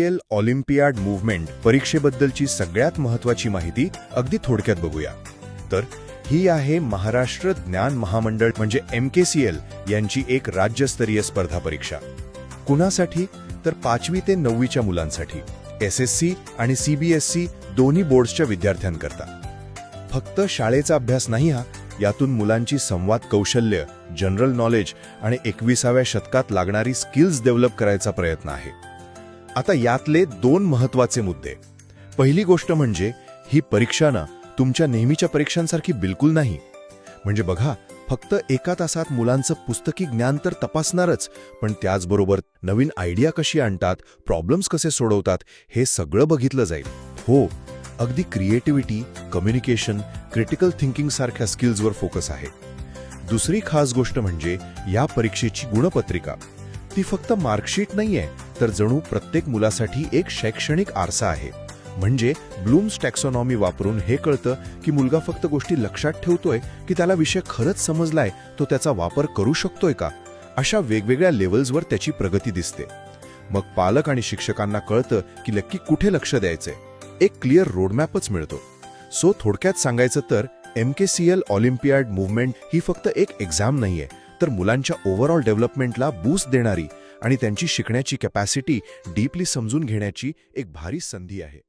L Olympiad movement परीक्षेबद्दलची सगळ्यात महत्वाची माहिती अगदी थोडक्यात बघूया. तर ही आहे महाराष्ट्र ज्ञान महामंडळ म्हणजे एम के सी एल यांची एक राज्यस्तरीय स्पर्धा परीक्षा. कुणासाठी? तर पाचवी ते नववीच्या मुलांसाठी. एस एस सी आणि सीबीएसई दोन्ही बोर्ड्सच्या विद्यार्थ्यांकरता. फक्त शाळेचा अभ्यास नाही हा यातून मुलांची संवाद कौशल्य जनरल नॉलेज आणि एकविसाव्या शतकात लागणारी स्किल्स डेव्हलप करायचा प्रयत्न आहे. आता यातले दोन महत्त्वाचे मुद्दे. पहिली गोष्ट म्हणजे ही परीक्षा ना तुमच्या नेहमीच्या परीक्षांसारखी बिलकुल नाही. म्हणजे बघा फक्त एका तासात मुलांचं पुस्तकी ज्ञान तर तपासणारच पण त्याचबरोबर नवीन आयडिया कशी आणतात प्रॉब्लेम्स कसे सोडवतात हे सगळं बघितलं जाईल. हो अगदी क्रिएटिव्हिटी कम्युनिकेशन क्रिटिकल थिंकिंग सारख्या स्किल्सवर फोकस आहे. दुसरी खास गोष्ट म्हणजे या परीक्षेची गुणपत्रिका. ती फक्त मार्कशीट नाहीये तर जणू प्रत्येक मुलासाठी एक शैक्षणिक आरसा आहे. म्हणजे ब्लूम्स टॅक्सॉनॉमी वापरून हे कळतं की मुलगा फक्त गोष्टी लक्षात ठेवतोय की त्याला विषय खरंच समजलाय तो त्याचा वापर करू शकतोय का? अशा वेगवेगळ्या लेवल्सवर त्याची प्रगती दिसते. मग पालक आणि शिक्षकांना कळतं की नक्की कुठे लक्ष द्यायचंय. एक क्लिअर रोडमॅपच मिळतो. सो थोडक्यात सांगायचं तर M K C L Olympiad movement ही फक्त एक एक्झाम नाहीये तर मुलांच्या ओव्हरऑल डेव्हलपमेंटला बूस्ट देणारी आणि त्यांची शिकण्याची कॅपॅसिटी डीपली समजून घेण्याची एक भारी संधी आहे.